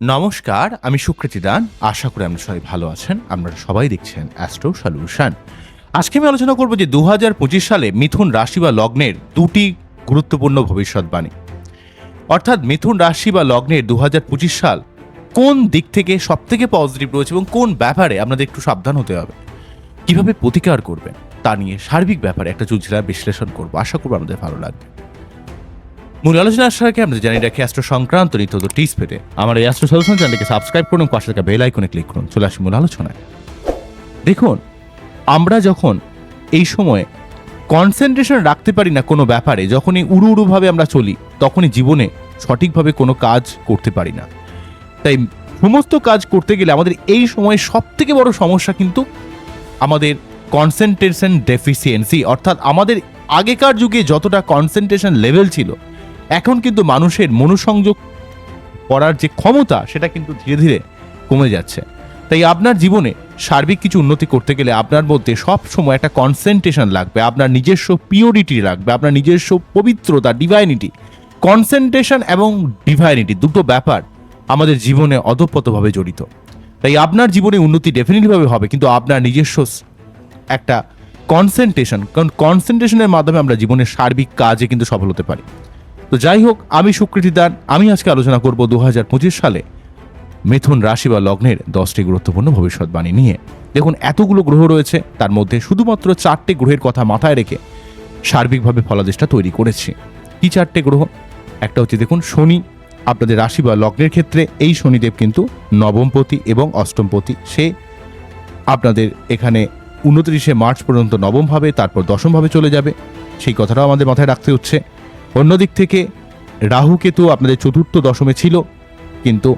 নমস্কার, আমি সুকৃতি দান। আশা করি আপনারা সবাই ভালো আছেন। আপনারা সবাই দেখছেন অ্যাস্ট্রো সলিউশন আজকে আমি আলোচনা করব যে দুহাজার পঁচিশ সালে মিথুন রাশি বা লগ্নের দুটি গুরুত্বপূর্ণ ভবিষ্যৎবাণী অর্থাৎ মিথুন রাশি বা লগ্নের দু হাজার পঁচিশ সাল কোন দিক থেকে সব থেকে পজিটিভ রয়েছে এবং কোন ব্যাপারে আপনাদের একটু সাবধান হতে হবে। কীভাবে প্রতিকার করবেন, তা নিয়ে সার্বিক ব্যাপারে একটা চুচরা বিশ্লেষণ করব। আশা করব আমাদের ভালো লাগবে। মূল আলোচনা আসার আগে আমরা জানি রাখি অ্যাস্ট্রো সংক্রান্ত নিত্য টিপস পেতে আমার এই অ্যাস্ট্রো সলিউশন চ্যানেলকে সাবস্ক্রাইব করুন, পাশে থাকা বেল আইকনে ক্লিক করুন। চলে আসি মূল আলোচনায়। দেখুন, আমরা যখন এই সময়ে কনসেন্ট্রেশন রাখতে পারি না কোনো ব্যাপারে, যখনই উড়ু উড়ুভাবে আমরা চলি, তখনই জীবনে সঠিকভাবে কোনো কাজ করতে পারি না। তাই সমস্ত কাজ করতে গেলে আমাদের এই সময়ে সব থেকে বড় সমস্যা কিন্তু আমাদের কনসেন্ট্রেশন ডেফিসিয়েন্সি অর্থাৎ আমাদের আগেকার যুগে যতটা কনসেন্ট্রেশন লেভেল ছিল এখন কিন্তু মানুষের মনোসংযোগ করার যে ক্ষমতা, সেটা কিন্তু ধীরে ধীরে কমে যাচ্ছে। তাই আপনার জীবনে সার্বিক কিছু উন্নতি করতে গেলে আপনার মধ্যে সব সময় একটা কনসেন্ট্রেশন লাগবে, আপনার নিজস্ব পিওরিটি লাগবে, আপনার নিজস্ব পবিত্রতা ডিভাইনিটি কনসেন্ট্রেশন এবং ডিভাইনিটি দুটো ব্যাপার আমাদের জীবনে অতপ্রতভাবে জড়িত। তাই আপনার জীবনে উন্নতি ডেফিনেটলিভাবে হবে, কিন্তু আপনার নিজস্ব একটা কনসেন্ট্রেশন কারণ কনসেন্ট্রেশনের মাধ্যমে আমরা জীবনের সার্বিক কাজে কিন্তু সফল হতে পারি। তো যাই হোক, আমি সুকৃতি দান, আমি আজকে আলোচনা করব দু হাজার পঁচিশ সালে মিথুন রাশি বা লগ্নের দশটি গুরুত্বপূর্ণ ভবিষ্যৎবাণী নিয়ে। দেখুন, এতগুলো গ্রহ রয়েছে, তার মধ্যে শুধুমাত্র চারটে গ্রহের কথা মাথায় রেখে সার্বিকভাবে ফলাদেশটা তৈরি করেছি। কি চারটে গ্রহ? একটা হচ্ছে দেখুন, শনি, আপনাদের রাশি বা লগ্নের ক্ষেত্রে এই শনিদেব কিন্তু নবমপতি এবং অষ্টমপতি। সে আপনাদের এখানে উনত্রিশে মার্চ পর্যন্ত নবমভাবে, তারপর দশমভাবে চলে যাবে। সেই কথাটাও আমাদের মাথায় রাখতে হচ্ছে। অন্যদিক থেকে, রাহু কেতু আপনাদের চতুর্থ দশমে ছিল, কিন্তু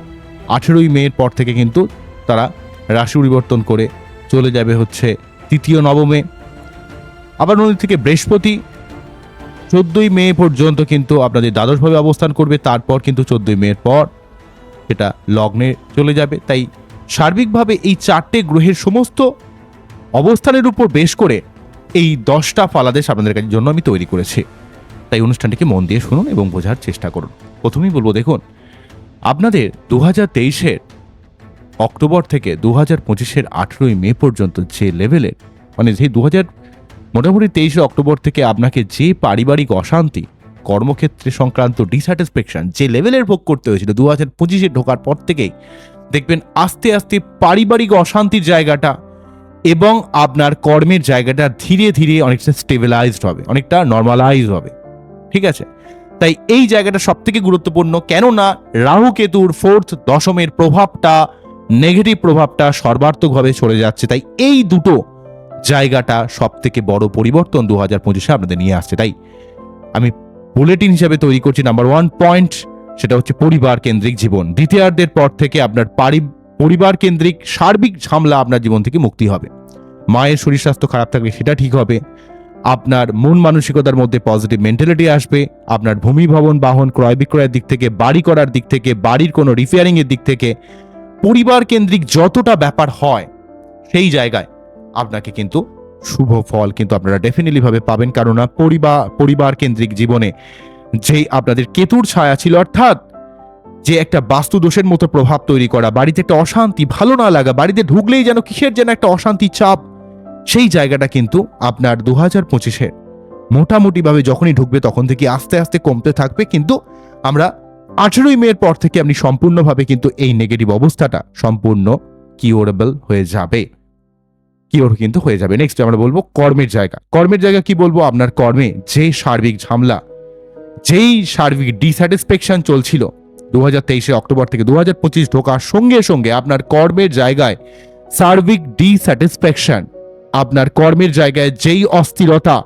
আঠেরোই মেয়ের পর থেকে কিন্তু তারা রাশি পরিবর্তন করে চলে যাবে হচ্ছে তৃতীয় নবমে। আবার অন্যদিক থেকে বৃহস্পতি, চোদ্দই মে পর্যন্ত কিন্তু আপনাদের দ্বাদশভাবে অবস্থান করবে, তারপর কিন্তু চোদ্দই মের পর সেটা লগ্নে চলে যাবে। তাই সার্বিকভাবে এই চারটে গ্রহের সমস্ত অবস্থানের উপর বেশ করে এই দশটা ফালাদেশ আপনাদের জন্য আমি তৈরি করেছি। তাই অনুষ্ঠানটিকে মন দিয়ে শুনুন এবং বোঝার চেষ্টা করুন। প্রথমেই বলব, দেখুন, আপনাদের দু হাজার তেইশের অক্টোবর থেকে দু হাজার পঁচিশের আঠেরোই মে পর্যন্ত যে লেভেলের মানে যে দু হাজার মোটামুটি তেইশে অক্টোবর থেকে আপনাকে যে পারিবারিক অশান্তি, কর্মক্ষেত্রে সংক্রান্ত ডিস্যাটিসফ্যাকশন যে লেভেলের ভোগ করতে হয়েছিল দু হাজার পঁচিশে ঢোকার পর থেকেই, দেখবেন আস্তে আস্তে পারিবারিক অশান্তির জায়গাটা এবং আপনার কর্মের জায়গাটা ধীরে ধীরে অনেকটা স্টেবিলাইজড হবে, অনেকটা নর্মালাইজ হবে। ঠিক আছে? তাই এই জায়গাটা সব থেকে গুরুত্বপূর্ণ। কেননা রাহু কেতুর ফোর্থ দশমের প্রভাবটা নেগেটিভ প্রভাবটা সর্বার্থকভাবে চলে যাচ্ছে। তাই এই দুটো জায়গাটা সব থেকে বড় পরিবর্তন দু হাজার পঁচিশে আপনাদের নিয়ে আসছে। তাই আমি বুলেটিন হিসাবে তৈরি করছি নাম্বার ওয়ান পয়েন্ট সেটা হচ্ছে পরিবার কেন্দ্রিক জীবন। দ্বিতীয়ার্ধের পর থেকে আপনার পারি পরিবার কেন্দ্রিক সার্বিক ঝামলা আপনার জীবন থেকে মুক্তি হবে। মায়ের শরীর স্বাস্থ্য খারাপ থাকবে সেটা ঠিক হবে। আপনার মন মানসিকতার মধ্যে পজিটিভ মেন্টালিটি আসবে, আপনার ভূমি ভবন বাহন ক্রয় বিক্রয়ের দিক থেকে, বাড়ি করার দিক থেকে, বাড়ির কোনো রিপেয়ারিং এর দিক থেকে, পরিবার কেন্দ্রিক যতটা ব্যাপার হয়, সেই জায়গায় আপনাকে কিন্তু শুভ ফল কিন্তু আপনারা ডেফিনেটলি ভাবে পাবেন। কেননা পরিবার পরিবার কেন্দ্রিক জীবনে যেই আপনাদের কেতুর ছায়া ছিল, অর্থাৎ যে একটা বাস্তু দোষের মতো প্রভাব তৈরি করা, বাড়িতে একটা অশান্তি ভালো না লাগা, বাড়িতে ঢুকলেই যেন কিসের যেন একটা অশান্তি চাপ সেই জায়গাটা কিন্তু আপনার দু হাজার পঁচিশে। মোটামুটিভাবে যখনই ঢুকবে তখন থেকে আস্তে আস্তে কমতে থাকবে, কিন্তু আমরা আঠেরোই মের পর থেকে আপনি সম্পূর্ণভাবে কিন্তু এই নেগেটিভ অবস্থাটা সম্পূর্ণ কিওরেবল হয়ে যাবে। কিওর কিন্তু হয়ে যাবে। নেক্সট আমরা বলব কর্মের জায়গা। কর্মের জায়গা কি বলব? আপনার কর্মে যে সার্বিক ঝামলা, যেই সার্বিক ডিস্যাটিসফ্যাকশন চলছিল দু হাজার তেইশে অক্টোবর থেকে দু হাজার পঁচিশ ঢোকার সঙ্গে সঙ্গে আপনার কর্মের জায়গায় সার্বিক ডিস্যাটিসফ্যাকশন আপনার কর্মের জায়গায় যেই অস্থিরতা,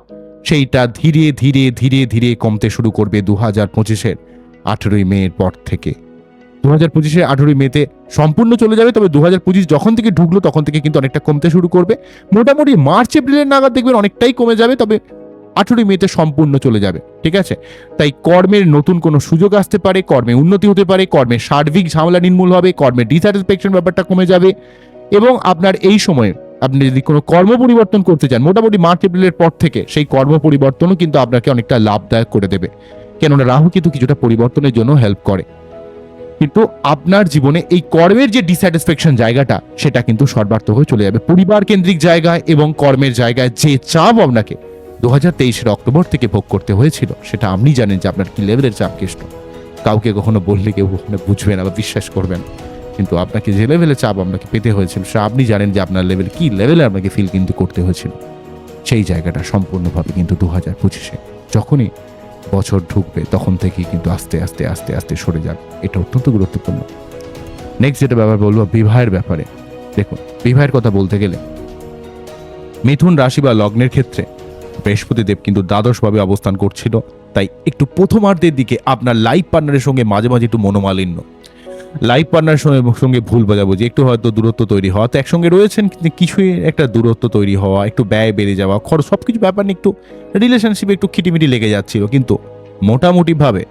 সেইটা ধীরে ধীরে ধীরে ধীরে কমতে শুরু করবে দু হাজার পঁচিশের আঠেরোই মের পর থেকে। দু হাজার পঁচিশের আঠেরোই মেতে সম্পূর্ণ চলে যাবে, তবে দু হাজার পঁচিশ যখন থেকে ঢুকলো, তখন থেকে কিন্তু অনেকটা কমতে শুরু করবে। মোটামুটি মার্চ, এপ্রিলের নাগাদ দেখবেন অনেকটাই কমে যাবে, তবে আঠেরোই মেতে সম্পূর্ণ চলে যাবে, ঠিক আছে? তাই কর্মের নতুন কোনো সুযোগ আসতে পারে, কর্মে উন্নতি হতে পারে কর্মের সার্বিক ঝামেলা নির্মূল হবে কর্মের ডিস্যাটিসফ্যাকশন ব্যাপারটা কমে যাবে, এবং আপনার এই সময়ে আপনি যদি কোনো কর্ম পরিবর্তন করতে চান, মোটামুটি মার্চ, এপ্রিলের পর থেকে সেই কর্ম পরিবর্তনও কিন্তু আপনাকে অনেকটা লাভদায়ক করে দেবে। কেননা রাহু কিন্তু কিছুটা পরিবর্তনের জন্য হেল্প করে। কিন্তু আপনার জীবনে এই কর্মের যে ডিস্যাটিসফ্যাকশন জায়গাটা, সেটা কিন্তু সর্বার্থক হয়ে চলে যাবে। পরিবার কেন্দ্রিক জায়গায় এবং কর্মের জায়গায় যে চাপ আপনাকে দু হাজার তেইশের অক্টোবর থেকে ভোগ করতে হয়েছিল, সেটা আপনি জানেন যে আপনার কি লেভেলের চাপ কেষ্ট কাউকে কখনো বললে কেউ কখনো বুঝবে না বা বিশ্বাস করবেন কিন্তু আপনাকে যে লেভেলে চাপ আপনাকে পেতে হয়েছিল, সে আপনি জানেন যে আপনার লেভেল কি লেভেলে আপনাকে ফিল কিন্তু করতে হয়েছিল। সেই জায়গাটা সম্পূর্ণভাবে কিন্তু দু হাজার পঁচিশে। যখনই বছর ঢুকবে, তখন থেকেই কিন্তু আস্তে আস্তে আস্তে আস্তে সরে যাবে। এটা অত্যন্ত গুরুত্বপূর্ণ। নেক্সট যেটা ব্যাপার বলব, বিবাহের ব্যাপারে। দেখুন, বিবাহের কথা বলতে গেলে, মিথুন রাশি বা লগ্নের ক্ষেত্রে বৃহস্পতিদেব কিন্তু দ্বাদশভাবে অবস্থান করছিল। তাই একটু প্রথমার্ধের দিকে আপনার লাইফ পার্টনারের সঙ্গে মাঝে মাঝে একটু মনোমালিন্য। লাইফ পার্টনার সঙ্গে ভুল বোঝাবুঝি, একটু হয়তো দূরত্ব তৈরি হওয়া। তো একসঙ্গে রয়েছেন, কিন্তু কিছুই একটা দূরত্ব তৈরি হওয়া, একটু ব্যয় বেড়ে যাওয়া, খরচ সব কিছু ব্যাপার নিয়ে একটু রিলেশনশিপে একটু খিটিমিটি লেগে যাচ্ছিল। কিন্তু মোটামুটিভাবে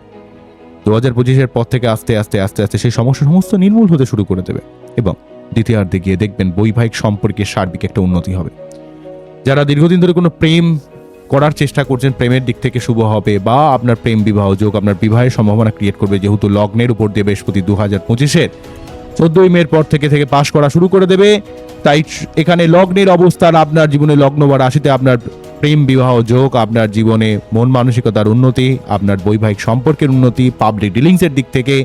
দু হাজার পঁচিশের পর থেকে আস্তে আস্তে আস্তে আস্তে সেই সমস্যা সমস্ত নির্মূল হতে শুরু করে দেবে এবং দ্বিতীয়ার্ধে গিয়ে দেখবেন বৈবাহিক সম্পর্কে সার্বিক একটা উন্নতি হবে। যারা দীর্ঘদিন ধরে কোনো প্রেম করার চেষ্টা করছেন, প্রেমের দিক থেকে শুভ হবে বা আপনার প্রেম বিবাহ যোগ, আপনার বিবাহের সম্ভাবনা ক্রিয়েট করবে যেহেতু লগ্নের উপর দিয়ে বৃহস্পতি দু হাজার পঁচিশের চোদ্দই মের পর থেকে থেকে পাশ করা শুরু করে দেবে। তাই এখানে লগ্নের অবস্থান আপনার জীবনে লগ্ন বা রাশিতে আপনার প্রেম বিবাহ যোগ, আপনার জীবনে মন মানসিকতার উন্নতি, আপনার বৈবাহিক সম্পর্কের উন্নতি পাবলিক ডিলিংসের দিক থেকে,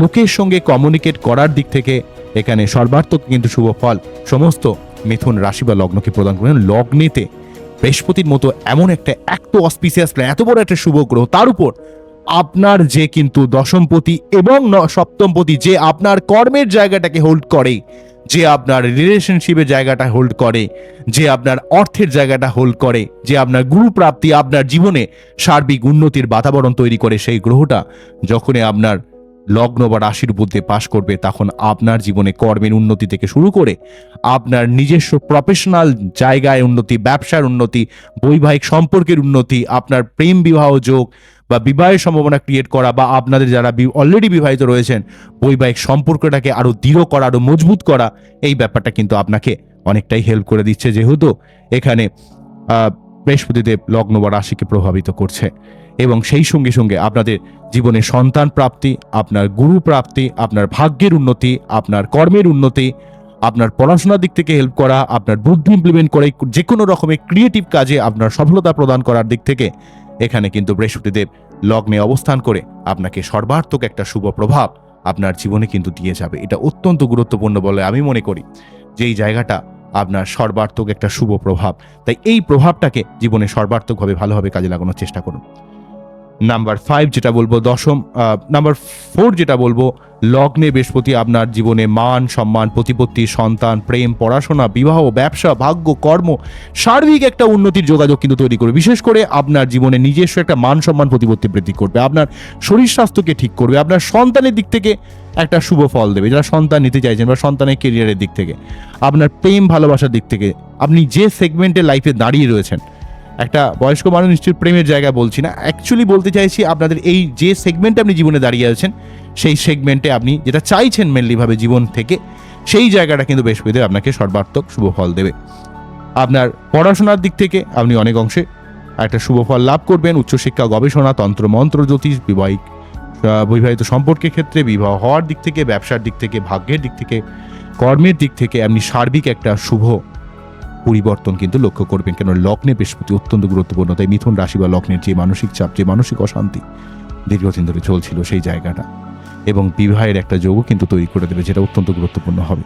লোকের সঙ্গে কমিউনিকেট করার দিক থেকে এখানে সর্বার্থক কিন্তু শুভ ফল। সমস্ত মিথুন রাশি বা লগ্নকে প্রদান করেন। লগ্নেতে বৃহস্পতির মতো এমন একটা এত অসপিসিয়াস এত বড় একটা শুভ গ্রহ তার উপর আপনার যে কিন্তু দশমপতি এবং সপ্তমপতি যে আপনার কর্মের জায়গাটাকে হোল্ড করে, যে আপনার রিলেশনশিপের জায়গাটা হোল্ড করে, যে আপনার অর্থের জায়গাটা হোল্ড করে, যে আপনার গুরু প্রাপ্তি আপনার জীবনে সার্বিক উন্নতির বাতাবরণ তৈরি করে সেই গ্রহটা, যখনই আপনার লগ্ন বা রাশির দিয়ে পাশ করবে, তখন আপনার জীবনে কর্মের উন্নতি থেকে শুরু করে আপনার নিজস্ব প্রফেশনাল জায়গায় উন্নতি, ব্যবসার উন্নতি, বৈবাহিক সম্পর্কের উন্নতি, আপনার প্রেম বিবাহ যোগ বা বিবাহের সম্ভাবনা ক্রিয়েট করা বা আপনাদের যারা অলরেডি বিবাহিত রয়েছেন, বৈবাহিক সম্পর্কটাকে আরও দৃঢ় করা আরও মজবুত করা, এই ব্যাপারটা কিন্তু আপনাকে অনেকটাই হেল্প করে দিচ্ছে যেহেতু এখানে বৃহস্পতিদেব লগ্ন বা রাশিকে প্রভাবিত করছে। এবং সেই সঙ্গে সঙ্গে আপনাদের জীবনে সন্তান প্রাপ্তি, আপনার গুরু প্রাপ্তি, আপনার ভাগ্যের উন্নতি, আপনার কর্মের উন্নতি, আপনার পড়াশোনার দিক থেকে হেল্প করা, আপনার বুদ্ধি ইমপ্লিমেন্ট করে যে কোনো রকমের ক্রিয়েটিভ কাজে আপনার সফলতা প্রদান করার দিক থেকে এখানে কিন্তু বৃহস্পতিদেব লগ্নে অবস্থান করে আপনাকে সর্বার্থক একটা শুভ প্রভাব আপনার জীবনে কিন্তু দিয়ে যাবে। এটা অত্যন্ত গুরুত্বপূর্ণ বলে আমি মনে করি যে এই জায়গাটা আপনার সর্বার্থক একটা শুভ প্রভাব। তাই এই প্রভাবটাকে জীবনে সর্বার্থকভাবে ভালোভাবে কাজে লাগানোর চেষ্টা করুন। নাম্বার ফাইভ যেটা বলব, দশম নাম্বার ফোর যেটা বলব, লগ্নে বৃহস্পতি আপনার জীবনে মান, সম্মান, প্রতিপত্তি, সন্তান, প্রেম, পড়াশোনা, বিবাহ, ব্যবসা, ভাগ্য, কর্ম, সার্বিক একটা উন্নতির যোগাযোগ কিন্তু তৈরি করবে। বিশেষ করে আপনার জীবনে নিজস্ব একটা মান, সম্মান, প্রতিপত্তি বৃদ্ধি করবে। আপনার শরীর স্বাস্থ্যকে ঠিক করবে। আপনার সন্তানের দিক থেকে একটা শুভ ফল দেবে। যারা সন্তান নিতে চাইছেন বা সন্তানের কেরিয়ারের দিক থেকে, আপনার প্রেম, ভালোবাসার দিক থেকে, আপনি যে সেগমেন্টে লাইফে দাঁড়িয়ে রয়েছেন একটা বয়স্ক মানুষ নিশ্চয়ই প্রেমের জায়গা বলছি না। অ্যাকচুয়ালি বলতে চাইছি আপনাদের এই যে সেগমেন্টে আপনি জীবনে দাঁড়িয়ে আছেন, সেই সেগমেন্টে আপনি যেটা চাইছেন মেনলিভাবে জীবন থেকে, সেই জায়গাটা কিন্তু পেতে আপনাকে সর্বার্থক শুভ ফল দেবে। আপনার পড়াশোনার দিক থেকে আপনি অনেক অংশে একটা শুভ ফল লাভ করবেন, উচ্চশিক্ষা, গবেষণা, তন্ত্র, মন্ত্র, জ্যোতিষ, বিবাহিক বৈবাহিত সম্পর্কের ক্ষেত্রে, বিবাহ হওয়ার দিক থেকে, ব্যবসার দিক থেকে, ভাগ্যের দিক থেকে, কর্মের দিক থেকে আপনি সার্বিক একটা শুভ পরিবর্তন কিন্তু লক্ষ্য করবেন কেন লগ্নে বৃহস্পতি অত্যন্ত গুরুত্বপূর্ণ, তাই মিথুন রাশি বা লগ্নের যে মানসিক চাপ, যে মানসিক অশান্তি দীর্ঘদিন ধরে চলছিল সেই জায়গাটা। এবং বিবাহের একটা যোগও কিন্তু তৈরি করে দেবে, যেটা অত্যন্ত গুরুত্বপূর্ণ হবে।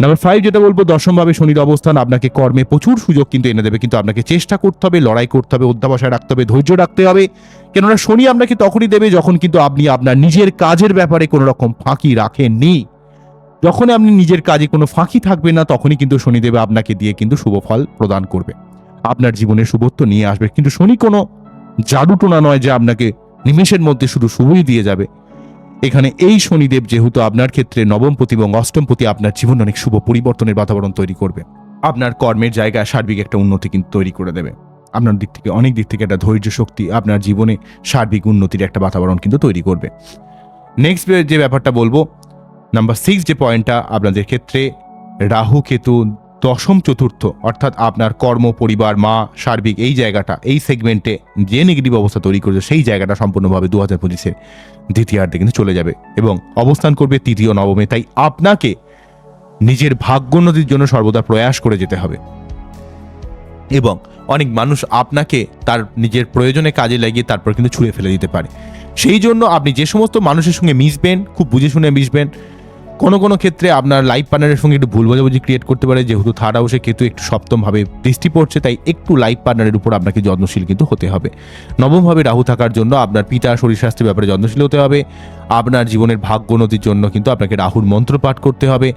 নাম্বার ফাইভ যেটা বলব, দশমভাবে শনির অবস্থান, আপনাকে কর্মে প্রচুর সুযোগ কিন্তু এনে দেবে, কিন্তু আপনাকে চেষ্টা করতে হবে, লড়াই করতে হবে, অধ্যাবসায় রাখতে হবে, ধৈর্য রাখতে হবে। কেননা শনি আপনাকে তখনই দেবে যখন কিন্তু আপনি আপনার নিজের কাজের ব্যাপারে কোনো রকম ফাঁকি রাখেননি। যখন আপনি নিজের কাজে কোনো ফাঁকি থাকবে না, তখনই কিন্তু শনিদেব আপনাকে দিয়ে কিন্তু শুভ ফল প্রদান করবে। আপনার জীবনে শুভত্ব নিয়ে আসবে। কিন্তু শনি কোনো জাদুটোনা নয় যে আপনাকে নিমেষের মধ্যে শুধু শুভই দিয়ে যাবে। এখানে এই শনিদেব যেহেতু আপনার ক্ষেত্রে নবমপতি এবং অষ্টমপতি আপনার জীবন অনেক শুভ পরিবর্তনের বাতাবরণ তৈরি করবে। আপনার কর্মের জায়গায় সার্বিক একটা উন্নতি কিন্তু তৈরি করে দেবে। আপনার দিক থেকে, অনেক দিক থেকে একটা ধৈর্য শক্তি আপনার জীবনে সার্বিক উন্নতির একটা বাতাবরণ কিন্তু তৈরি করবে। নেক্সট যে ব্যাপারটা বলব নাম্বার সিক্স যে পয়েন্টটা আপনাদের ক্ষেত্রে রাহু কেতু দশম চতুর্থ, অর্থাৎ আপনার কর্ম, পরিবার, মা, সার্বিক এই জায়গাটা, এই সেগমেন্টে যে নেগেটিভ অবস্থা তৈরি করেছে, সেই জায়গাটা সম্পূর্ণভাবে দু হাজার পঁচিশের দ্বিতীয়ার্ধে কিন্তু চলে যাবে এবং অবস্থান করবে তৃতীয়, নবমে। তাই আপনাকে নিজের ভাগ্যোন্নতির জন্য সর্বদা প্রয়াস করে যেতে হবে। এবং অনেক মানুষ আপনাকে তার নিজের প্রয়োজনে কাজে লাগিয়ে তারপর কিন্তু ছুঁড়ে ফেলে দিতে পারে। সেই জন্য আপনি যে সমস্ত মানুষের সঙ্গে মিশবেন, খুব বুঝে শুনে মিশবেন কোনো কোনো ক্ষেত্রে আপনার লাইফ পার্টনারের সঙ্গে একটু ভুল বোঝাবুঝি ক্রিয়েট করতে পারে, যেহেতু থার্ড হাউসে কেতু একটু সপ্তমভাবে দৃষ্টি পড়ছে, তাই একটু লাইফ পার্টনারের উপর আপনাকে যত্নশীল কিন্তু হতে হবে। নবমভাবে রাহু থাকার জন্য আপনার পিতা শরীর স্বাস্থ্যের ব্যাপারে যত্নশীল হতে হবে। আপনার জীবনের ভাগ্যোন্নতির জন্য কিন্তু আপনাকে রাহুর মন্ত্র পাঠ করতে হবে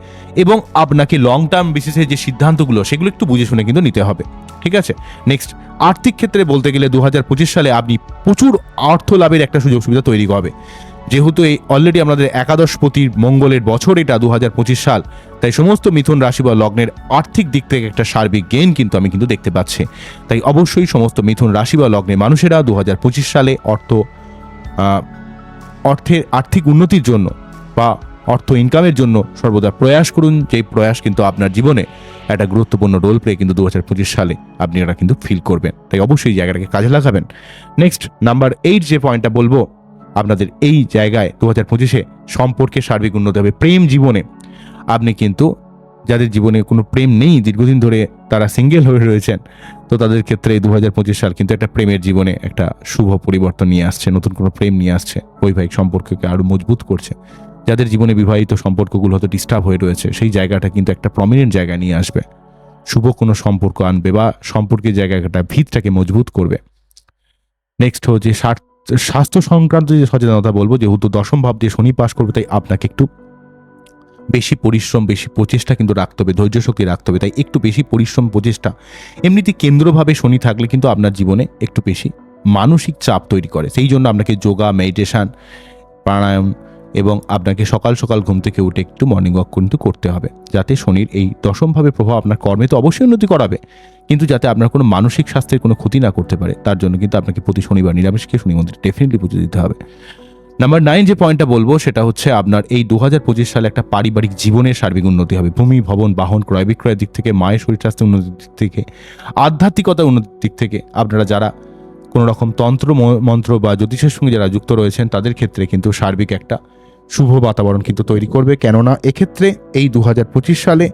এবং আপনাকে লং টার্ম বেসিসে যে সিদ্ধান্তগুলো, সেগুলো একটু বুঝে শুনে কিন্তু নিতে হবে। ঠিক আছে? নেক্সট আর্থিক ক্ষেত্রে বলতে গেলে দু হাজার পঁচিশ সালে আপনি প্রচুর অর্থ লাভের একটা সুযোগ সুবিধা তৈরি হবে। যেহেতু এই অলরেডি আমাদের একাদশ একাদশপতির মঙ্গলের বছর এটা দু হাজার পঁচিশ সাল, তাই সমস্ত মিথুন রাশি বা লগ্নের আর্থিক দিক থেকে একটা সার্বিক গেইন কিন্তু আমি কিন্তু দেখতে পাচ্ছি। তাই অবশ্যই সমস্ত মিথুন রাশি বা লগ্নের মানুষেরা দু হাজার পঁচিশ সালে অর্থ অর্থের আর্থিক উন্নতির জন্য বা অর্থ ইনকামের জন্য সর্বদা প্রয়াস করুন। যেই প্রয়াস কিন্তু আপনার জীবনে একটা গুরুত্বপূর্ণ রোল প্লে কিন্তু দু হাজার পঁচিশ সালে আপনি এটা কিন্তু ফিল করবেন। তাই অবশ্যই জায়গাটাকে কাজে লাগাবেন। নেক্সট নাম্বার এইট যে পয়েন্টটা বলব আপনাদের এই জায়গায় দু হাজার পঁচিশে সম্পর্কে সার্বিক উন্নতি হবে। প্রেম জীবনে। আপনি কিন্তু যাদের জীবনে কোনো প্রেম নেই, দীর্ঘদিন ধরে তারা সিঙ্গেল হয়ে রয়েছেন, তো তাদের ক্ষেত্রে দু হাজার পঁচিশ সাল কিন্তু একটা প্রেমের জীবনে একটা শুভ পরিবর্তন নিয়ে আসছে, নতুন কোনো প্রেম নিয়ে আসছে, বৈবাহিক সম্পর্ককে আরও মজবুত করছে। যাদের জীবনে বিবাহিত সম্পর্কগুলো হয়তো ডিস্টার্ব হয়ে রয়েছে, সেই জায়গাটা কিন্তু একটা প্রমিনেন্ট জায়গা নিয়ে আসবে। শুভ কোনো সম্পর্ক আনবে বা সম্পর্কের জায়গাটা ভিতটাকে মজবুত করবে। নেক্সট হচ্ছে স্বার্থ- স্বাস্থ্য সংক্রান্ত যে সচেতনতা বলব, যেহেতু দশম ভাব দিয়ে শনি পাশ করবে, তাই আপনাকে একটু বেশি পরিশ্রম, বেশি প্রচেষ্টা কিন্তু রাখতে হবে, ধৈর্য শক্তি রাখতে হবে, তাই একটু বেশি পরিশ্রম, প্রচেষ্টা। এমনিতে কেন্দ্রভাবে শনি থাকলে কিন্তু আপনার জীবনে একটু বেশি মানসিক চাপ তৈরি করে। সেই জন্য আপনাকে যোগা, মেডিটেশান, প্রাণায়াম এবং আপনাকে সকাল সকাল ঘুম থেকে উঠে একটু মর্নিং ওয়াক কিন্তু করতে হবে। যাতে শনির এই দশমভাবে প্রভাব আপনার কর্মে তো অবশ্যই উন্নতি করাবে। কিন্তু যাতে আপনার কোনো মানসিক স্বাস্থ্যের কোনো ক্ষতি না করতে পারে, তার জন্য কিন্তু আপনাকে প্রতি শনিবার নিরামিষকে শনি মন্দিরে ডেফিনেটলি পুজো দিতে হবে। নাম্বার নাইন যে পয়েন্টটা বলব, সেটা হচ্ছে আপনার এই দু হাজার পঁচিশ সালে একটা পারিবারিক জীবনের সার্বিক উন্নতি হবে। ভূমি, ভবন, বাহন ক্রয় বিক্রয়ের দিক থেকে, মায়ের শরীর স্বাস্থ্য উন্নতির দিক থেকে আধ্যাত্মিকতা উন্নতির দিক থেকে আপনারা যারা কোনো রকম তন্ত্র মন্ত্র বা জ্যোতিষের সঙ্গে যারা যুক্ত রয়েছেন, তাদের ক্ষেত্রে কিন্তু সার্বিক একটা শুভ বাতাবরণ কিন্তু তৈরি করবে। কেননা এক্ষেত্রে এই দু হাজার পঁচিশ সালে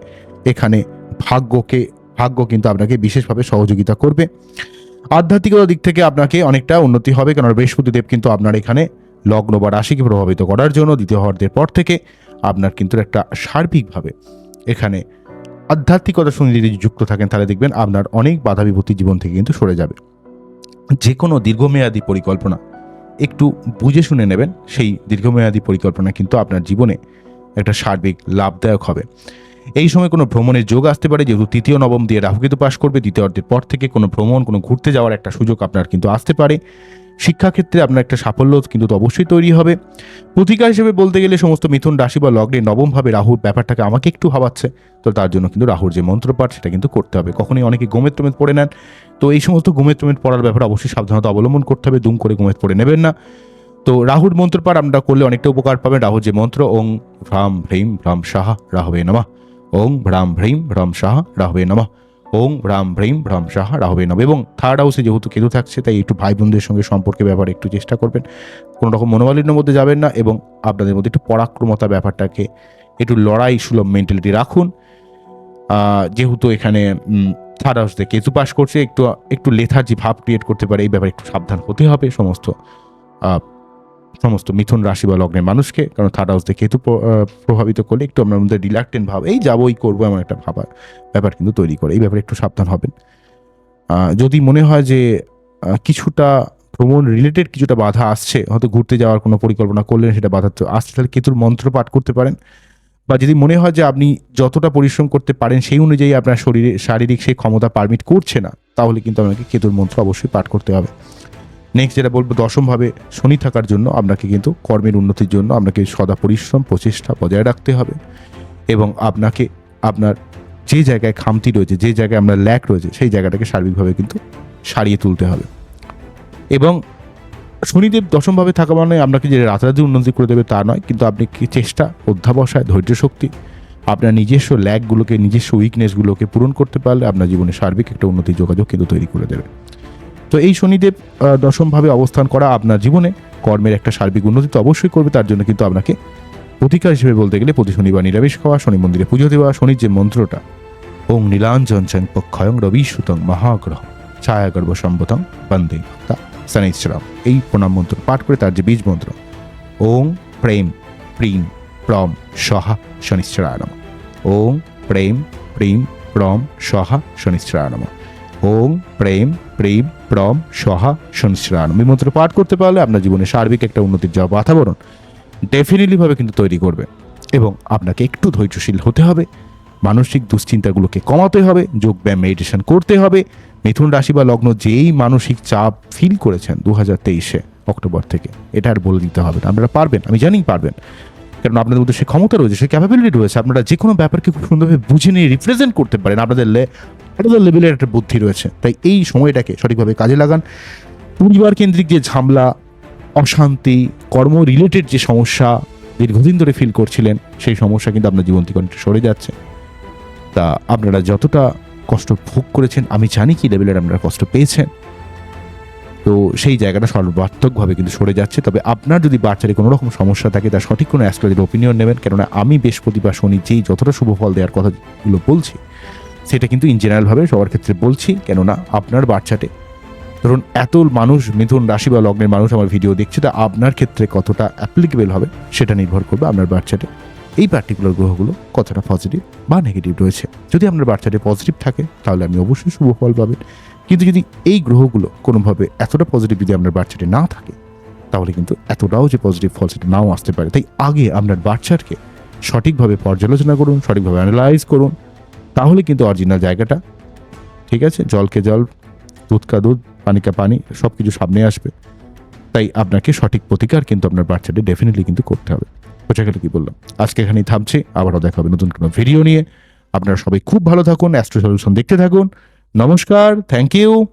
এখানে ভাগ্যকে, ভাগ্য কিন্তু আপনাকে বিশেষভাবে সহযোগিতা করবে। আধ্যাত্মিকতার দিক থেকে আপনাকে অনেকটা উন্নতি হবে, কেননা বৃহস্পতিদেব কিন্তু আপনার এখানে লগ্ন বা রাশিকে প্রভাবিত করার জন্য দ্বিতীয় হর্দের পর থেকে আপনার কিন্তু একটা সার্বিকভাবে এখানে আধ্যাত্মিকতার সঙ্গে যদি যুক্ত থাকেন, তাহলে দেখবেন আপনার অনেক বাধা বিপত্তি জীবন থেকে কিন্তু সরে যাবে। যে কোনো দীর্ঘমেয়াদী পরিকল্পনা, একটু বুঝে শুনে নেবেন, সেই দীর্ঘমেয়াদী পরিকল্পনা কিন্তু আপনার জীবনে একটা সার্বিক লাভদায়ক হবে। এই সময় কোনো ভ্রমণের যোগ আসতে পারে, যেহেতু তৃতীয় নবম দিয়ে রাহুকেতু পাশ করবে দ্বিতীয় অর্ধের পর থেকে কোনো ভ্রমণ, কোনো ঘুরতে যাওয়ার একটা সুযোগ আপনার কিন্তু আসতে পারে। শিক্ষাক্ষেত্রে আপনার একটা সাফল্য কিন্তু অবশ্যই তৈরি হবে। প্রতিকার হিসেবে বলতে গেলে সমস্ত মিথুন রাশি বা লগ্নে নবমভাবে রাহুর ব্যাপারটাকে আমাকে একটু ভাবাচ্ছে। তো তার জন্য কিন্তু রাহুর যে মন্ত্রপাঠ সেটা কিন্তু করতে হবে। কখনোই অনেকে গোমেদ টোমেদ পড়ে নেন। তো এই সমস্ত গোমেদ টোমেদ পড়ার ব্যাপারে অবশ্যই সাবধানতা অবলম্বন করতে হবে। দুম করে গোমেদ পড়ে নেবেন না। তো রাহুর মন্ত্রপাঠ আমরা করলে অনেকটা উপকার পাবেন। রাহুর যে মন্ত্র, ওং ভ্রাম ভ্রীম ভ্রাম সাহা রাহবে নমা। ওং ভ্রাম ভ্রীম ভ্রাম সাহা রাহবে নমঃ। ওং ভ্রাম ভ্রীম ভ্রম সাহা রাহবে নমঃ এবং থার্ড হাউসে যেহেতু কেতু থাকছে, তাই একটু ভাই বোনদের সঙ্গে সম্পর্কে ব্যাপারে একটু চেষ্টা করবেন। কোনো রকম মনোমালিন্যের মধ্যে যাবেন না এবং আপনাদের মধ্যে একটু পরাক্রমতা ব্যাপারটাকে একটু লড়াই সুলভ মেন্টালিটি রাখুন। যেহেতু এখানে থার্ড হাউস কেতু পাস করছে, একটু একটু লেথার্জি ভাব ক্রিয়েট করতে পারে, এই ব্যাপারে একটু সাবধান হতে হবে সমস্ত। সমস্ত মিথুন রাশি বা লগ্নের মানুষকে, কারণ থার্ড হাউস কেতু প- প্রভাবিত করলে একটু আপনার মধ্যে রিল্যাক্টেন্ট ভাব, এই যাব এই করব এমন একটা ভাবার ব্যাপার কিন্তু তৈরি করে। এই ব্যাপারে একটু সাবধান হবেন। যদি মনে হয় যে কিছুটা ভ্রমণ রিলেটেড কিছুটা বাধা আসছে, হয়তো ঘুরতে যাওয়ার কোনো পরিকল্পনা করলেন, সেটা বাধা আসছে, তাহলে কেতুর মন্ত্র পাঠ করতে পারেন। বা যদি মনে হয় যে, আপনি যতটা পরিশ্রম করতে পারেন, সেই অনুযায়ী আপনার শরীরে, শারীরিক সেই ক্ষমতা পারমিট করছে না, তাহলে কিন্তু আপনাকে কেতুর মন্ত্র অবশ্যই পাঠ করতে হবে। নেক্সট যেটা বলব, দশমভাবে শনি থাকার জন্য আপনাকে কিন্তু কর্মের উন্নতির জন্য আপনাকে সদা পরিশ্রম, প্রচেষ্টা বজায় রাখতে হবে। এবং আপনাকে, আপনার যে জায়গায় খামতি রয়েছে, যে জায়গায় আপনার ল্যাক রয়েছে, সেই জায়গাটাকে সার্বিকভাবে কিন্তু সারিয়ে তুলতে হবে। এবং শনিদেব দশমভাবে থাকা মানে আপনাকে যে রাতারাতি উন্নতি করে দেবে তা নয়, কিন্তু আপনি কি চেষ্টা, অধ্যাবসায় ধৈর্য শক্তি আপনার নিজস্ব ল্যাকগুলোকে নিজস্ব উইকনেসগুলোকে পূরণ করতে পারলে আপনার জীবনে সার্বিক একটা উন্নতি যোগাযোগ কিন্তু তৈরি করে দেবে। তো এই শনিদেব দশমভাবে অবস্থান করা আপনার জীবনে কর্মের একটা সার্বিক উন্নতি তো অবশ্যই করবে, তার জন্য কিন্তু আপনাকে প্রতিকার হিসেবে বলতে গেলে প্রতি শনিবার নিরামিষ খাওয়া, শনি মন্দিরে পুজো দেওয়া, শনির যে মন্ত্রটা, ওং নীলাঞ্জন চং পক্ষয়ং রবি সুতং মহাগ্রহ, ছায়াগর্ভ সম্বতং বন্দে শনিশ্চরম এই প্রণাম মন্ত্র পাঠ করে তার যে বীজ মন্ত্র, ওং প্রেম প্রিম প্রম সহা শনিশ্চরায় ওং প্রেম প্রিম প্রম সহা শনিশ্চরায় ওং প্রেম প্রেম, প্রম, সহা শনিশ্চরায় এই মন্ত্র পাঠ করতে পারলে আপনার জীবনে সার্বিক একটা উন্নতির যাওয়া বাতাবরণ ডেফিনেটলিভাবে কিন্তু তৈরি করবে। এবং আপনাকে একটু ধৈর্যশীল হতে হবে। মানসিক দুশ্চিন্তাগুলোকে কমাতে হবে। যোগব্যায়াম মেডিটেশন করতে হবে। মিথুন রাশি বা লগ্ন যেই মানসিক চাপ ফিল করেছেন দু হাজার তেইশে অক্টোবর থেকে, এটা আর বলে দিতে হবে না। আপনারা পারবেন, আমি জানি পারবেন। কারণ আপনাদের মধ্যে সে ক্ষমতা রয়েছে, সে ক্যাপাবিলিটি রয়েছে। আপনারা যে কোনো ব্যাপারকে খুব সুন্দরভাবে বুঝে নিয়ে রিপ্রেজেন্ট করতে পারেন। আপনাদের আপনাদের লেভেলের একটা বুদ্ধি রয়েছে। তাই এই সময়টাকে সঠিকভাবে কাজে লাগান। পরিবার কেন্দ্রিক যে ঝামেলা, অশান্তি, কর্ম রিলেটেড যে সমস্যা দীর্ঘদিন ধরে ফিল করছিলেন, সেই সমস্যা কিন্তু আপনার জীবন থেকে অনেকটা সরে যাচ্ছে। তা আপনারা যতটা কষ্ট ভোগ করেছেন, আমি জানি কি লেভেলের আপনারা কষ্ট পেয়েছেন। তো সেই জায়গাটা সর্বাত্মকভাবে কিন্তু সরে যাচ্ছে। তবে আপনার যদি বাচ্চারে কোনো রকম সমস্যা থাকে, তার সঠিক কোনো অ্যাস্ট্রোলজির ওপিনিয়ন নেবেন। কেননা আমি বৃহস্পতি বা শনি যেই যতটা শুভ ফল দেওয়ার কথাগুলো বলছি সেটা কিন্তু ইন জেনারেলভাবে সবার ক্ষেত্রে বলছি, কেননা আপনার বাচ্চাটে ধরুন, এত মানুষ মিথুন রাশি বা লগ্নের মানুষ আমার ভিডিও দেখছে, তা আপনার ক্ষেত্রে কতটা অ্যাপ্লিকেবল হবে সেটা নির্ভর করবে আপনার বাচ্চাটে এই পার্টিকুলার গ্রহগুলো কতটা পজিটিভ বা নেগেটিভ রয়েছে। যদি আপনার বাচ্চাটি পজিটিভ থাকে, তাহলে আপনি অবশ্যই শুভ ফল পাবেন। কিন্তু যদি এই গ্রহগুলো কোনোভাবে এতটা পজিটিভ যদি আপনার বাচ্চাটি না থাকে, তাহলে কিন্তু এতটাও যে পজিটিভ ফল সেটা নাও আসতে পারে। তাই আগে আপনার বাচ্চাকে সঠিকভাবে পর্যালোচনা করুন, সঠিকভাবে অ্যানালাইজ করুন তাহলে কিন্তু অরিজিনাল জায়গাটা। ঠিক আছে? জলকে জল, দুধকা দুধ, পানিকা পানি সব কিছু সামনে আসবে। তাই আপনাকে সঠিক প্রতিকার কিন্তু আপনার বাচ্চাটি ডেফিনেটলি কিন্তু করতে হবে। বোঝা গেলে কি বললাম? আজকে এখানেই থামছি। আবারও দেখা হবে নতুন কোনো ভিডিও নিয়ে। আপনারা সবাই খুব ভালো থাকুন অ্যাস্ট্রো সলিউশন দেখতে থাকুন। নমস্কার থ্যাংক ইউ